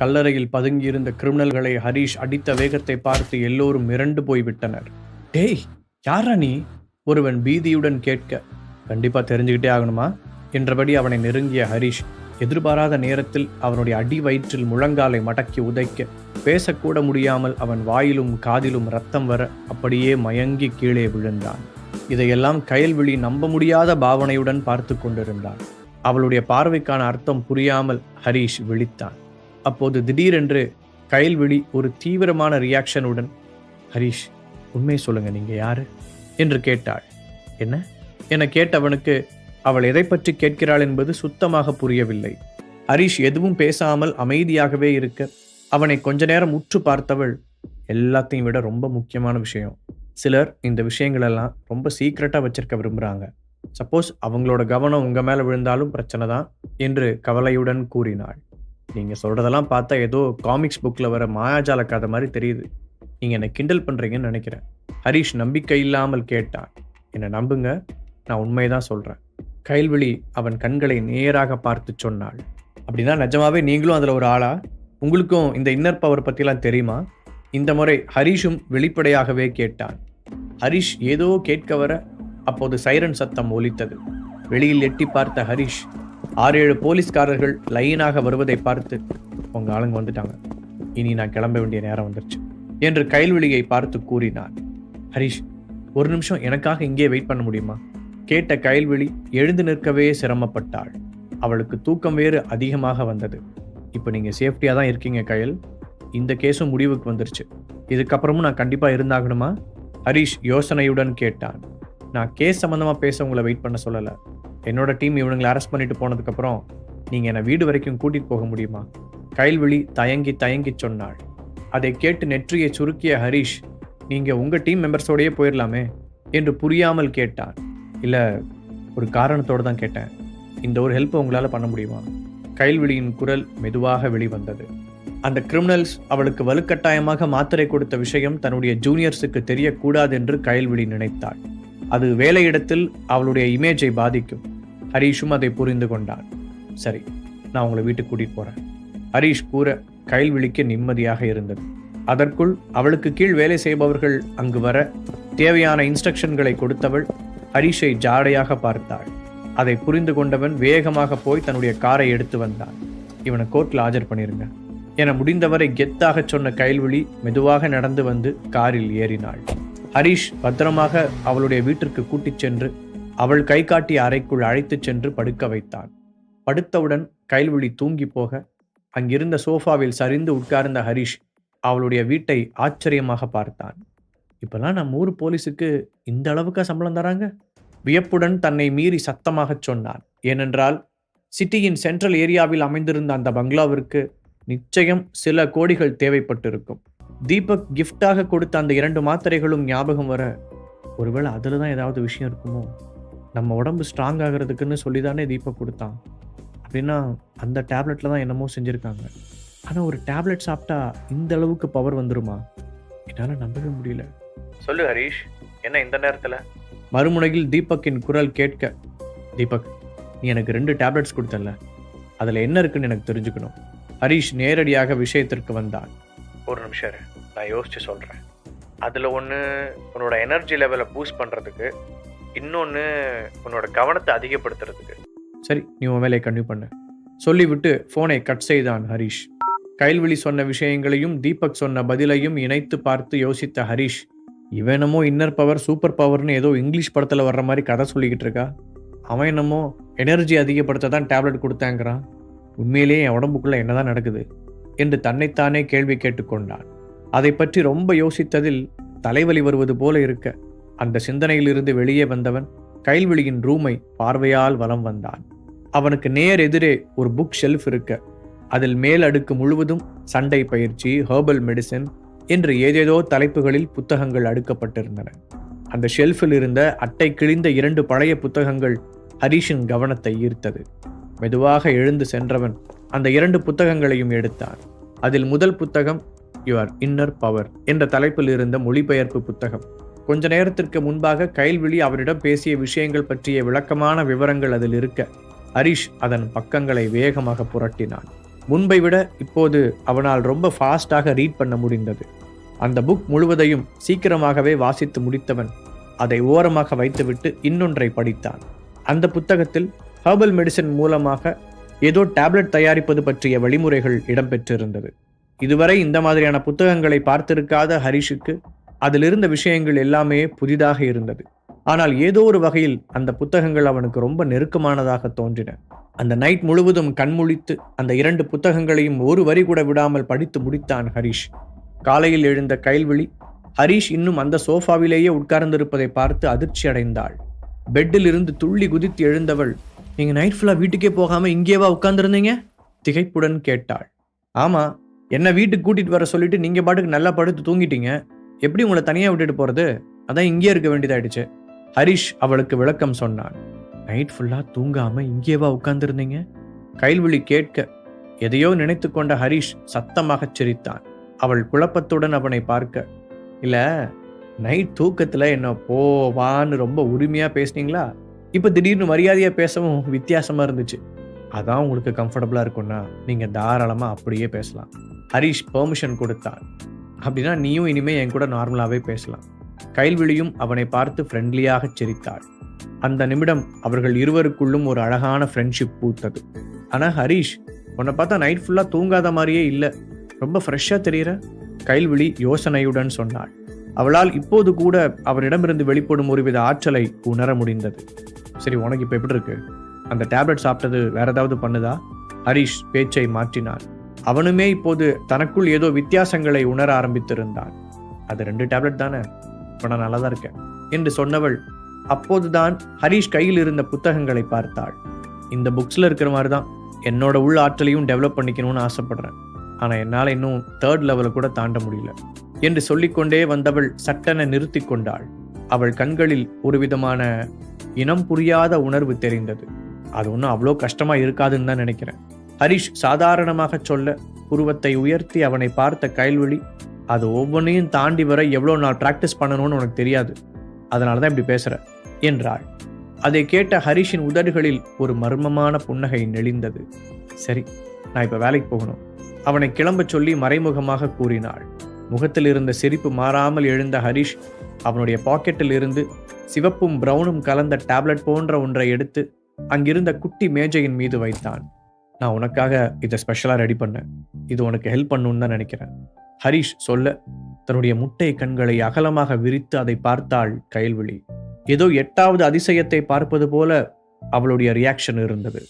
கல்லறையில் பதுங்கியிருந்த கிரிமினல்களை ஹரீஷ் அடித்த வேகத்தை பார்த்து எல்லோரும் மிரண்டு போய்விட்டனர். டேய் யாரா நீ? ஒருவன் பீதியுடன் கேட்க கண்டிப்பா தெரிஞ்சுக்கிட்டே ஆகணுமா? என்றபடி அவனை நெருங்கிய ஹரீஷ் எதிர்பாராத நேரத்தில் அவனுடைய அடி வயிற்றில் முழங்காலை மடக்கி உதைக்க பேசக்கூட முடியாமல் அவன் வாயிலும் காதிலும் ரத்தம் வர அப்படியே மயங்கி கீழே விழுந்தான். இதையெல்லாம் கயல்விழி நம்ப முடியாத பாவனையுடன் பார்த்து கொண்டிருந்தான். அவளுடைய பார்வைக்கான அர்த்தம் புரியாமல் ஹரீஷ் விழித்தான். அப்போது திடீரென்று கயல்விழி ஒரு தீவிரமான ரியாக்ஷனுடன் ஹரீஷ் உண்மையை சொல்லுங்க நீங்க யாரு? என்று கேட்டாள். என்ன? என கேட்டவனுக்கு அவள் எதை பற்றி கேட்கிறாள் என்பது சுத்தமாக புரியவில்லை. ஹரீஷ் எதுவும் பேசாமல் அமைதியாகவே இருக்க அவனை கொஞ்ச நேரம் உற்று பார்த்தவள் எல்லாத்தையும் விட ரொம்ப முக்கியமான விஷயம். சிலர் இந்த விஷயங்களெல்லாம் ரொம்ப சீக்ரெட்டாக வச்சிருக்க விரும்புகிறாங்க சப்போஸ் அவங்களோட கவனம் உங்கள் மேலே விழுந்தாலும் பிரச்சனை தான் என்று கவலையுடன் கூறினாள். நீங்கள் சொல்கிறதெல்லாம் பார்த்தா ஏதோ காமிக்ஸ் புக்கில் வர மாயாஜால கதை மாதிரி தெரியுது. நீங்கள் என்னை கிண்டல் பண்ணுறீங்கன்னு நினைக்கிறேன். ஹரீஷ் நம்பிக்கை இல்லாமல் கேட்டான். என்னை நம்புங்க நான் உண்மைதான் சொல்கிறேன் கைல்விழி அவன் கண்களை நேராக பார்த்து சொன்னாள். அப்படின்னா நிஜமாவே நீங்களும் அதில் ஒரு ஆளா? உங்களுக்கும் இந்த இன்னர் பவர் பற்றிலாம் தெரியுமா? இந்த முறை ஹரீஷும் வெளிப்படையாகவே கேட்டான். ஹரிஷ் ஏதோ கேட்க வர அப்போது சைரன் சத்தம் ஒலித்தது. வெளியில் எட்டி பார்த்த ஹரிஷ் ஆறு ஏழு போலீஸ்காரர்கள் லைனாக வருவதை பார்த்து உங்க ஆளுங்க வந்துட்டாங்க. இனி நான் கிளம்ப வேண்டிய நேரம் வந்துருச்சு. என்று கைல்வெளியை பார்த்து கூறினார். ஹரிஷ் ஒரு நிமிஷம் எனக்காக இங்கே வெயிட் பண்ண முடியுமா? கேட்ட கைல்வெளி எழுந்து நிற்கவே சிரமப்பட்டாள். அவளுக்கு தூக்கம் வேறு அதிகமாக வந்தது. இப்போ நீங்கள் சேஃப்டியாக தான் இருக்கீங்க கயல். இந்த கேஸும் முடிவுக்கு வந்துருச்சு. இதுக்கப்புறமும் நான் கண்டிப்பாக இருந்தாகணுமா? ஹரிஷ் யோசனையுடன் கேட்டான். நான் கேஸ் சம்மந்தமாக பேச உங்களை வெயிட் பண்ண சொல்லலை. என்னோட டீம் இவனுங்களை அரெஸ்ட் பண்ணிட்டு போனதுக்கப்புறம் நீங்கள் என்னை வீடு வரைக்கும் கூட்டிகிட்டு போக முடியுமா? கைல்விழி தயங்கி தயங்கி சொன்னாள். அதை கேட்டு நெற்றியை சுருக்கிய ஹரிஷ் நீங்கள் உங்கள் டீம் மெம்பர்ஸோடயே போயிடலாமே என்று புரியாமல் கேட்டான். இல்லை ஒரு காரணத்தோடு தான் கேட்டேன். இந்த ஒரு ஹெல்ப்பை உங்களால் பண்ண முடியுமா? கைல்விழியின் குரல் மெதுவாக வெளிவந்தது. அந்த கிரிமினல்ஸ் அவளுக்கு வலுக்கட்டாயமாக மாத்திரை கொடுத்த விஷயம் தன்னுடைய ஜூனியர்ஸுக்கு தெரியக்கூடாது என்று கைல்விழி நினைத்தாள். அது வேலையிடத்தில் அவளுடைய இமேஜை பாதிக்கும். ஹரீஷும் அதை புரிந்து கொண்டான். சரி நான் உங்களை வீட்டுக்கு கூட்டிட்டு போறேன். ஹரீஷ் கூற கைல்விழிக்கு நிம்மதியாக இருந்தது. அதற்குள் அவளுக்கு கீழ் வேலை செய்பவர்கள் அங்கு வர தேவையான இன்ஸ்ட்ரக்ஷன்களை கொடுத்தவள் ஹரீஷை ஜாடையாக பார்த்தாள். அதை புரிந்து கொண்டவன் வேகமாக போய் தன்னுடைய காரை எடுத்து வந்தான். இவனை கோர்ட்டில் ஆஜர் பண்ணிருங்க. என முடிந்தவரை கெத்தாக சொன்ன கைல்விழி மெதுவாக நடந்து வந்து காரில் ஏறினாள். ஹரீஷ் பத்திரமாக அவளுடைய வீட்டிற்கு கூட்டிச் சென்று அவள் கை காட்டிய அறைக்குள் அழைத்துச் சென்று படுக்க வைத்தான். படுத்தவுடன் கைல்விழி தூங்கி போக அங்கிருந்த சோஃபாவில் சரிந்து உட்கார்ந்த ஹரீஷ் அவளுடைய வீட்டை ஆச்சரியமாக பார்த்தான். இப்பெல்லாம் நம்ம ஊர் போலீஸுக்கு இந்த அளவுக்கா சம்பளம் தராங்க? வியப்புடன் தன்னை மீறி சத்தமாகச் சொன்னான். ஏனென்றால் சிட்டியின் சென்ட்ரல் ஏரியாவில் அமைந்திருந்த அந்த பங்களாவிற்கு நிச்சயம் சில கோடிகள் தேவைப்பட்டிருக்கும். தீபக் கிஃப்டாக கொடுத்த அந்த இரண்டு மாத்திரைகளும் ஞாபகம் வர ஒருவேளை அதில் தான் ஏதாவது விஷயம் இருக்குமோ? நம்ம உடம்பு ஸ்ட்ராங் ஆகிறதுக்குன்னு சொல்லி தானே தீபக் கொடுத்தான். அப்படின்னா அந்த டேப்லெட்டில் தான் என்னமோ செஞ்சுருக்காங்க. ஆனால் ஒரு டேப்லெட் சாப்பிட்டா இந்த அளவுக்கு பவர் வந்துருமா? என்னால் நம்பவே முடியல. சொல்லு ஹரீஷ். என்ன இந்த நேரத்தில்? மறுமுனையில் தீபக்கின் குரல் கேட்க தீபக் நீ எனக்கு ரெண்டு டேப்லெட்ஸ் கொடுத்தல அதில் என்ன இருக்குன்னு எனக்கு தெரிஞ்சுக்கணும். ஹரீஷ் நேரடியாக விஷயத்திற்கு வந்தான். ஒரு நிமிஷம் இரு. நான் யோசிச்சு சொல்கிறேன் அதில் ஒன்று உன்னோட எனர்ஜி லெவலை பூஸ்ட் பண்ணுறதுக்கு இன்னொன்று உன்னோட கவனத்தை அதிகப்படுத்துறதுக்கு. சரி நீ உன் வேலையை கண்டினியூ பண்ணு. சொல்லிவிட்டு ஃபோனை கட் செய்தான் ஹரீஷ். கைல்விழி சொன்ன விஷயங்களையும் தீபக் சொன்ன பதிலையும் இணைத்து பார்த்து யோசித்த ஹரீஷ் இவன் என்னமோ இன்னர் பவர் சூப்பர் பவர்னு ஏதோ இங்கிலீஷ் படத்தில் வர்ற மாதிரி கதை சொல்லிக்கிட்டு இருக்கா? அவன் என்னமோ எனர்ஜி அதிகப்படுத்த தான் டேப்லெட் கொடுத்தாங்கிறான். உண்மையிலேயே என் உடம்புக்குள்ள என்னதான் நடக்குது? என்று தன்னைத்தானே கேள்வி கேட்டுக்கொண்டான். அதை பற்றி ரொம்ப யோசித்ததில் தலைவலி வருவது போல இருக்க அந்த சிந்தனையிலிருந்து வெளியே வந்தவன் கைல்விழியின் ரூமை பார்வையால் வலம் வந்தான். அவனுக்கு நேர் எதிரே ஒரு புக் ஷெல்ஃப் இருக்க அதில் மேல் அடுக்கு முழுவதும் சண்டை பயிற்சி ஹெர்பல் மெடிசின் என்று ஏதேதோ தலைப்புகளில் புத்தகங்கள் அடுக்கப்பட்டிருந்தன. அந்த ஷெல்ஃபில் இருந்த அட்டை கிழிந்த இரண்டு பழைய புத்தகங்கள் ஹரீஷின் கவனத்தை ஈர்த்தது. மெதுவாக எழுந்து சென்றவன் அந்த இரண்டு புத்தகங்களையும் எடுத்தார். அதில் முதல் புத்தகம் யுவர் இன்னர் பவர் என்ற தலைப்பில் இருந்த மொழிபெயர்ப்பு புத்தகம். கொஞ்ச நேரத்திற்கு முன்பாக கைல்விழி அவரிடம் பேசிய விஷயங்கள் பற்றிய விளக்கமான விவரங்கள் அதில் இருக்க ஹரிஷ் அதன் பக்கங்களை வேகமாக புரட்டினான். முன்பை விட இப்போது அவனால் ரொம்ப ஃபாஸ்டாக ரீட் பண்ண முடிந்தது. அந்த புக் முழுவதையும் சீக்கிரமாகவே வாசித்து முடித்தவன் அதை ஓரமாக வைத்துவிட்டு இன்னொன்றை படித்தான். அந்த புத்தகத்தில் ஹர்பல் மெடிசின் மூலமாக ஏதோ டேப்லெட் தயாரிப்பது பற்றிய வழிமுறைகள் இடம்பெற்றிருந்தது. இதுவரை இந்த மாதிரியான புத்தகங்களை பார்த்திருக்காத ஹரிஷுக்கு அதிலிருந்த விஷயங்கள் எல்லாமே புதிதாக இருந்தது. ஆனால் ஏதோ ஒரு வகையில் அந்த புத்தகங்கள் அவனுக்கு ரொம்ப நெருக்கமானதாக தோன்றின. அந்த நைட் முழுவதும் கண்முழித்து அந்த இரண்டு புத்தகங்களையும் ஒரு வரி கூட விடாமல் படித்து முடித்தான் ஹரிஷ். காலையில் எழுந்த கைல்விழி ஹரிஷ் இன்னும் அந்த சோஃபாவிலேயே உட்கார்ந்திருப்பதை பார்த்து அதிர்ச்சி அடைந்தாள் பெட்டில் இருந்து துள்ளி குதித்து எழுந்தவள் நீங்க நைட் ஃபுல்லா வீட்டுக்கே போகாம இங்கேவா உட்காந்துருந்தீங்க திகைப்புடன் கேட்டாள். ஆமா என்ன வீட்டுக்கு கூட்டிட்டு வர சொல்லிட்டு நீங்க பாட்டுக்கு நல்லா படுத்து தூங்கிட்டீங்க. எப்படி உங்களை தனியா விட்டுட்டு போறது? அதான் இங்கே இருக்க வேண்டியதாயிடுச்சு. ஹரிஷ் அவளுக்கு விளக்கம் சொன்னான். நைட் ஃபுல்லா தூங்காம இங்கேவா உட்கார்ந்திருந்தீங்க? கைல்விழி கேட்க எதையோ நினைத்து கொண்ட ஹரிஷ் சத்தமாகச் சிரித்தான். அவள் குழப்பத்துடன் அவனை பார்க்க இல்ல நைட் தூக்கத்துல என்ன போவான்னு ரொம்ப உரிமையா பேசுனீங்களா? இப்போ திடீர்னு மரியாதையாக பேசவும் வித்தியாசமா இருந்துச்சு. அதான் உங்களுக்கு கம்ஃபர்டபுளாக இருக்கும்னா நீங்க தாராளமாக அப்படியே பேசலாம். ஹரிஷ் பெர்மிஷன் கொடுத்தான் அப்படின்னா நீயும் இனிமே என் கூட நார்மலாகவே பேசலாம். கைல்விழியும் அவனை பார்த்து ஃப்ரெண்ட்லியாக சிரித்தாள். அந்த நிமிடம் அவர்கள் இருவருக்குள்ளும் ஒரு அழகான ஃப்ரெண்ட்ஷிப் பூத்தது. ஆனால் ஹரிஷ் உன்னை பார்த்தா நைட் ஃபுல்லாக தூங்காத மாதிரியே இல்லை. ரொம்ப ஃப்ரெஷ்ஷாக தெரியுற? கைல்விழி யோசனையுடன் சொன்னாள். அவளால் இப்போது கூட அவரிடமிருந்து வெளிப்படும் ஒருவித ஆற்றலை உணர முடிந்தது. சரி உனக்கு இப்போ எப்படி இருக்கு? அந்த டேப்லெட் சாப்பிட்டது வேற ஏதாவது பண்ணுதா? ஹரிஷ் பேச்சை மாற்றினான். அவனுமே இப்போது தனக்குள் ஏதோ வித்தியாசங்களை உணர ஆரம்பித்திருந்தான். அது ரெண்டு டேப்லெட் தானே? இப்போ நான் நல்லா தான் இருக்கேன் என்று சொன்னவள் அப்போதுதான் ஹரிஷ் கையில் இருந்த புத்தகங்களை பார்த்தாள். இந்த புக்ஸ்ல இருக்கிற மாதிரி தான் என்னோட உள் ஆற்றலையும் டெவலப் பண்ணிக்கணும்னு ஆசைப்படுறேன். ஆனால் என்னால் இன்னும் தேர்ட் லெவலை கூட தாண்ட முடியல. என்று சொல்லிக்கொண்டே வந்தவள் சட்டென நிறுத்தி கொண்டாள். அவள் கண்களில் ஒரு விதமான இனம் புரியாத உணர்வு தெரிந்தது. அது ஒன்றும் அவ்வளோ கஷ்டமா இருக்காதுன்னு தான் நினைக்கிறேன். ஹரிஷ் சாதாரணமாக சொல்ல புருவத்தை உயர்த்தி அவனை பார்த்த கைல்வழி அது ஒவ்வொன்றையும் தாண்டி வர எவ்வளோ நாள் ப்ராக்டிஸ் பண்ணணும்னு உனக்கு தெரியாது. அதனால தான் இப்படி பேசுற என்றாள். அதை கேட்ட ஹரிஷின் உதடுகளில் ஒரு மர்மமான புன்னகை நெளிந்தது. சரி நான் இப்போ வேலைக்கு போகணும். அவனை கிளம்பச் சொல்லி மறைமுகமாக கூறினாள். முகத்தில் இருந்த சிரிப்பு மாறாமல் எழுந்த ஹரிஷ் அவனுடைய பாக்கெட்டில் இருந்து சிவப்பும் பிரவுனும் கலந்த டேப்லெட் போன்ற ஒன்றை எடுத்து அங்கிருந்த குட்டி மேஜையின் மீது வைத்தான். நான் உனக்காக இதை ஸ்பெஷலாக ரெடி பண்ணேன். இது உனக்கு ஹெல்ப் பண்ணுன்னு தான் நினைக்கிறேன். ஹரிஷ் சொல்ல தன்னுடைய முட்டை கண்களை அகலமாக விரித்து அதை பார்த்தாள் கைல்விழி ஏதோ எட்டாவது அதிசயத்தை பார்ப்பது போல அவளுடைய ரியாக்ஷன் இருந்தது.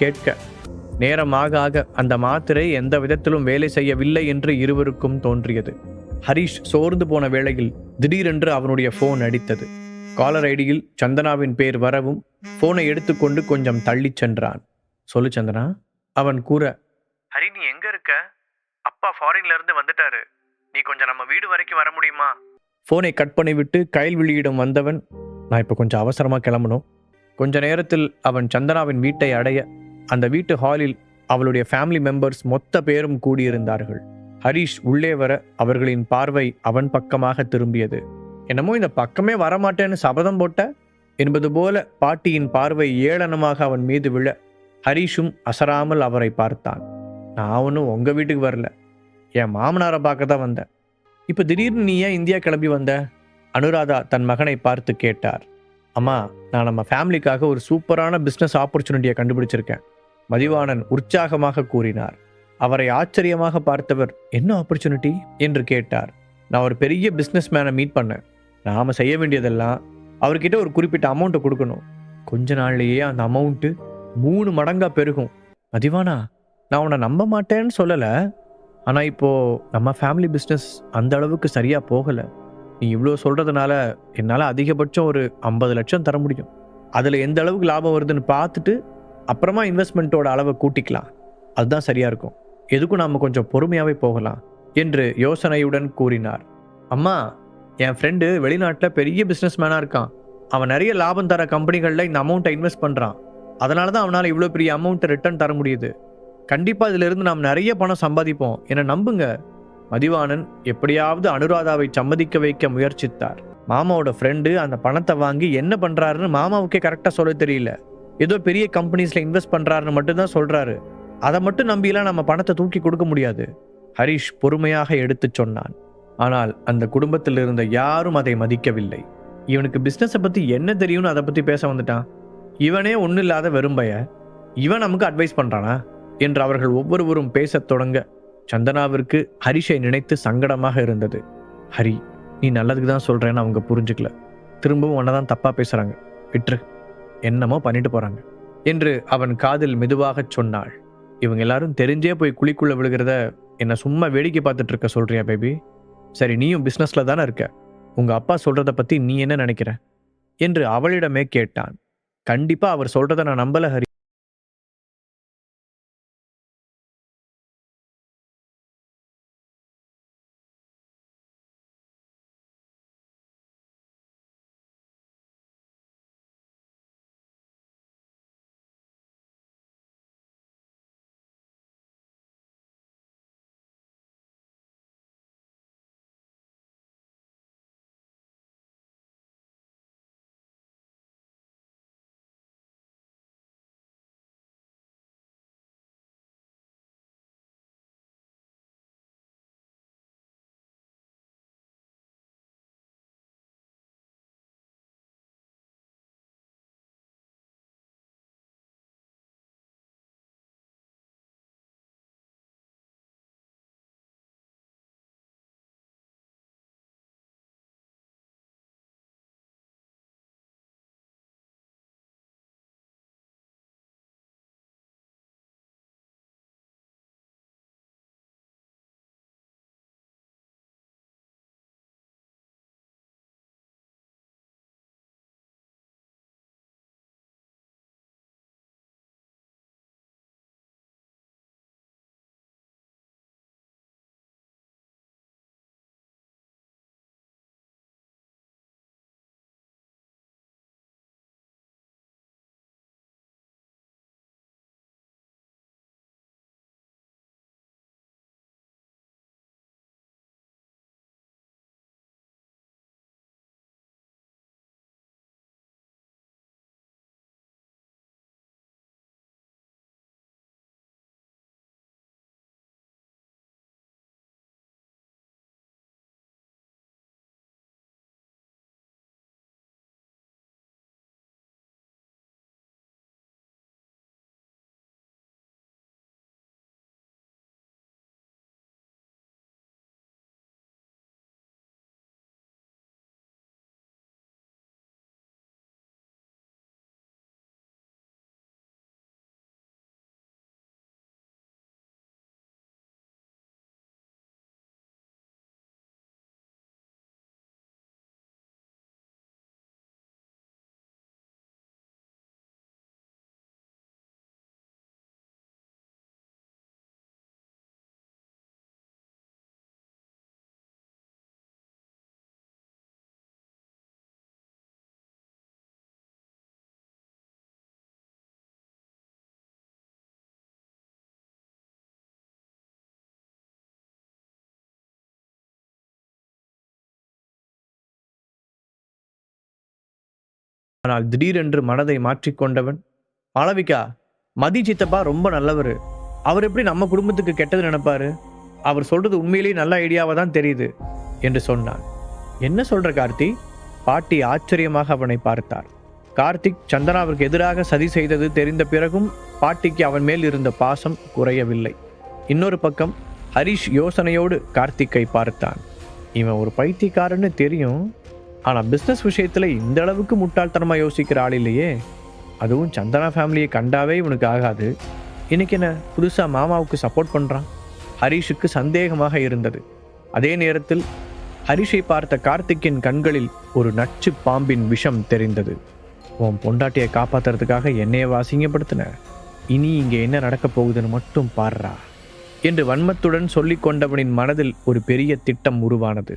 கேட்க. நேரமாக ஆக அந்த மாத்திரை எந்த விதத்திலும் வேலை செய்யவில்லை என்று இருவருக்கும் தோன்றியது. ஹரிஷ் சோர்ந்து போன வேளையில் திடீரென்று அவனுடைய போன் அடித்தது. காலர் ஐடியில் சந்தனாவின் பேர் வரவும் போனை எடுத்துக்கொண்டு கொஞ்சம் தள்ளிச் சென்றான். சொல்லு சந்தனா அவன் கூற ஹரி நீ எங்க இருக்க? அப்பா ஃபாரின்ல இருந்து வந்துட்டாரு. நீ கொஞ்சம் நம்ம வீடு வரைக்கும் வர முடியுமா? போனை கட் பண்ணிவிட்டு கைல்விழியிடம் வந்தவன் நான் இப்போ கொஞ்சம் அவசரமா கிளம்பணும். கொஞ்ச நேரத்தில் அவன் சந்தனாவின் வீட்டை அடைய அந்த வீட்டு ஹாலில் அவளுடைய ஃபேமிலி மெம்பர்ஸ் மொத்த பேரும் கூடியிருந்தார்கள். ஹரிஷ் உள்ளே வர அவர்களின் பார்வை அவன் பக்கமாக திரும்பியது. என்னமோ இந்த பக்கமே வரமாட்டேன்னு சபதம் போட்ட? என்பது போல பாட்டியின் பார்வை ஏளனமாக அவன் மீது விழ ஹரிஷும் அசராமல் அவரை பார்த்தான். நான் ஒன்றும் உங்கள் வீட்டுக்கு வரல. என் மாமனாரை பார்க்க தான் வந்தேன். இப்போ திடீர்னு நீ ஏன் இந்தியா கிளம்பி வந்த? அனுராதா தன் மகனை பார்த்து கேட்டார். அம்மா நான் நம்ம ஃபேமிலிக்காக ஒரு சூப்பரான பிஸ்னஸ் ஆப்பர்ச்சுனிட்டியை கண்டுபிடிச்சிருக்கேன். மதிவாணன் உற்சாகமாக கூறினார். அவரை ஆச்சரியமாக பார்த்தவர் என்ன ஆப்பர்ச்சுனிட்டி என்று கேட்டார். நான் ஒரு பெரிய பிஸ்னஸ் மேனை மீட் பண்ணேன். நாம் செய்ய வேண்டியதெல்லாம் அவர்கிட்ட ஒரு குறிப்பிட்ட அமௌண்ட்டை கொடுக்கணும். கொஞ்ச நாள்லேயே அந்த அமௌண்ட்டு மூணு மடங்காக பெருகும். மதிவானா நான் உன்னை நம்ப மாட்டேன்னு சொல்லலை. ஆனால் இப்போது நம்ம ஃபேமிலி பிஸ்னஸ் அந்த அளவுக்கு சரியாக போகலை. நீ இவ்வளோ சொல்கிறதுனால என்னால் அதிகபட்சம் ஒரு ஐம்பது லட்சம் தர முடியும். அதில் எந்த அளவுக்கு லாபம் வருதுன்னு பார்த்துட்டு அப்புறமா இன்வெஸ்ட்மெண்ட்டோட அளவை கூட்டிக்கலாம். அதுதான் சரியாக இருக்கும். எதுக்கும் நாம் கொஞ்சம் பொறுமையாகவே போகலாம் என்று யோசனையுடன் கூறினார். அம்மா என் ஃப்ரெண்டு வெளிநாட்டில் பெரிய பிஸ்னஸ் மேனாக இருக்கான். அவன் நிறைய லாபம் தர கம்பெனிகளில் இந்த அமௌண்ட்டை இன்வெஸ்ட் பண்ணுறான் அதனால தான் அவனால் இவ்வளோ பெரிய அமௌண்ட்டை ரிட்டர்ன் தர முடியுது. கண்டிப்பாக இதிலிருந்து நாம் நிறைய பணம் சம்பாதிப்போம். என்னை நம்புங்க. மதிவாணன் எப்படியாவது அனுராதாவை சம்மதிக்க வைக்க முயற்சித்தார். மாமாவோட ஃப்ரெண்டு அந்த பணத்தை வாங்கி என்ன பண்ணுறாருன்னு மாமாவுக்கே கரெக்டாக சொல்ல தெரியல. ஏதோ பெரிய கம்பெனிஸில் இன்வெஸ்ட் பண்ணுறாருன்னு மட்டும்தான் சொல்கிறாரு அதை மட்டும் நம்பிலாம் நம்ம பணத்தை தூக்கி கொடுக்க முடியாது. ஹரிஷ் பொறுமையாக எடுத்துச் சொன்னான். ஆனால் அந்த குடும்பத்தில் இருந்த யாரும் அதை மதிக்கவில்லை. இவனுக்கு பிஸ்னஸை பற்றி என்ன தெரியும்னு அதை பற்றி பேச வந்துட்டான். இவனே ஒன்றும் இல்லாத வெறும்பைய இவன் நமக்கு அட்வைஸ் பண்ணுறானா என்று அவர்கள் ஒவ்வொருவரும் பேசத் தொடங்க சந்தனாவிற்கு ஹரிஷை நினைத்து சங்கடமாக இருந்தது. ஹரி நீ நல்லதுக்கு தான் சொல்கிறேன்னு அவங்க புரிஞ்சுக்கல. திரும்பவும் உன்னை தான் தப்பாக பேசுகிறாங்க விட்டுரு. என்னமோ பண்ணிட்டு போகிறாங்க என்று அவன் காதில் மெதுவாகச் சொன்னாள். இவங்க எல்லாரும் தெரிஞ்சே போய் குழிக்குள்ளே விழுகிறத என்னை சும்மா வேடிக்கை பார்த்துட்டு இருக்க சொல்றியா பேபி? சரி நீயும் பிஸ்னஸில் தானே இருக்க. உங்க அப்பா சொல்கிறத பத்தி நீ என்ன நினைக்கிற? என்று அவளிடமே கேட்டான். கண்டிப்பா அவர் சொல்றத நான் நம்பல ஹரி. ஆனால் திடீரென்று மனதை மாற்றிக்கொண்டவன் மாளவிகா மதி சித்தப்பா ரொம்ப நல்லவர். அவர் எப்படி நம்ம குடும்பத்துக்கு கெட்டது நினைப்பாரு? அவர் சொல்றது உண்மையிலேயே நல்ல ஐடியாவா தான் தெரியுது என்று சொன்னான். என்ன சொல்ற கார்த்தி? பாட்டி ஆச்சரியமாக அவனை பார்த்தார். கார்த்திக் சந்தனாவிற்கு எதிராக சதி செய்தது தெரிந்த பிறகும் பாட்டிக்கு அவன் மேல் இருந்த பாசம் குறையவில்லை. இன்னொரு பக்கம் ஹரிஷ் யோசனையோடு கார்த்திக்கை பார்த்தான். இவன் ஒரு பைத்தியக்காரன்னு தெரியும். ஆனால் பிஸ்னஸ் விஷயத்தில் இந்த அளவுக்கு முட்டாள்தனமாக யோசிக்கிற ஆள் இல்லையே. அதுவும் சந்தனா ஃபேமிலியை கண்டாவே இவனுக்கு ஆகாது. இன்றைக்கி என்ன புதுசாக மாமாவுக்கு சப்போர்ட் பண்ணுறான் ஹரிஷுக்கு சந்தேகமாக இருந்தது. அதே நேரத்தில் ஹரிஷை பார்த்த கார்த்திக்கின் கண்களில் ஒரு நச்சு பாம்பின் விஷம் தெரிந்தது. உன் பொண்டாட்டியை காப்பாத்துறதுக்காக என்னையை வாசிங்கப்படுத்தின இனி இங்கே என்ன நடக்கப் போகுதுன்னு மட்டும் பாடுறா என்று வன்மத்துடன் சொல்லிக் கொண்டவனின் மனதில் ஒரு பெரிய திட்டம் உருவானது.